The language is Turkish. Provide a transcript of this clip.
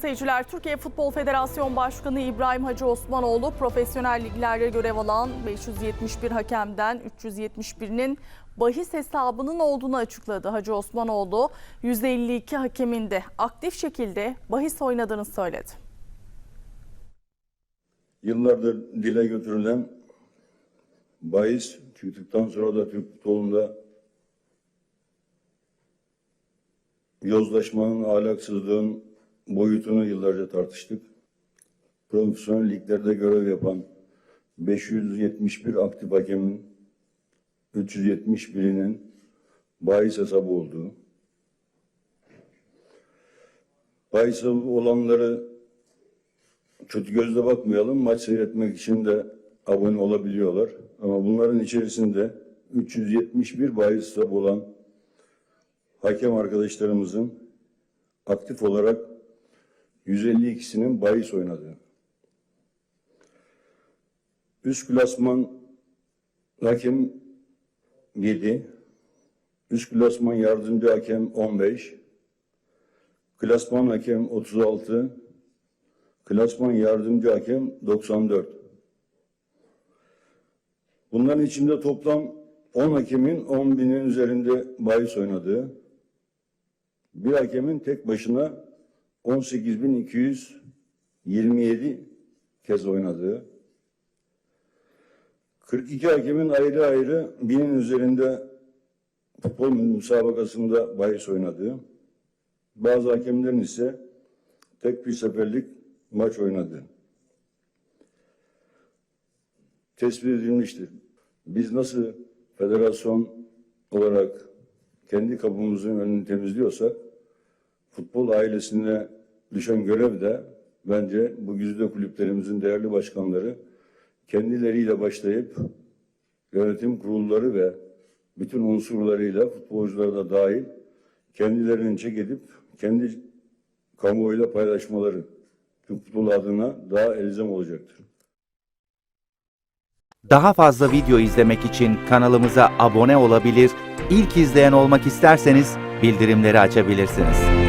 Seyirciler, Türkiye Futbol Federasyon Başkanı İbrahim Hacı Osmanoğlu profesyonel liglerde görev alan 571 hakemden 371'inin bahis hesabının olduğunu açıkladı. Hacı Osmanoğlu %52 hakemin de aktif şekilde bahis oynadığını söyledi. Yıllardır dile götürülen bahis çıktıktan sonra da Türk futbolunda yozlaşmanın, ahlaksızlığın boyutunu yıllarca tartıştık. Profesyonel liglerde görev yapan 571 aktif hakemin 371'inin bahis hesabı olduğu, bahis olanları kötü gözle bakmayalım. Maç seyretmek için de abone olabiliyorlar. Ama bunların içerisinde 371 bahis hesabı olan hakem arkadaşlarımızın aktif olarak 152'sinin bahis oynadığı. Üst klasman hakem 7, üst klasman yardımcı hakem 15, klasman hakem 36, Klasman yardımcı hakem 94. Bunların içinde toplam 10 hakemin 10 binin üzerinde bahis oynadığı, bir hakemin tek başına 18.227 kez oynadığı, 42 hakemin ayrı ayrı binin üzerinde futbol müsabakasında bahis oynadığı, bazı hakemlerin ise tek bir seferlik maç oynadı. Tespit edilmiştir. Biz nasıl federasyon olarak kendi kapımızın önünü temizliyorsak futbol ailesine düşen görev de bence bu güzide kulüplerimizin değerli başkanları kendileriyle başlayıp yönetim kurulları ve bütün unsurlarıyla futbolculara da dahil kendilerinin çek edip kendi kamuoyuyla paylaşmaları Türk futbolu adına daha elzem olacaktır. Daha fazla video izlemek için kanalımıza abone olabilir, ilk izleyen olmak isterseniz bildirimleri açabilirsiniz.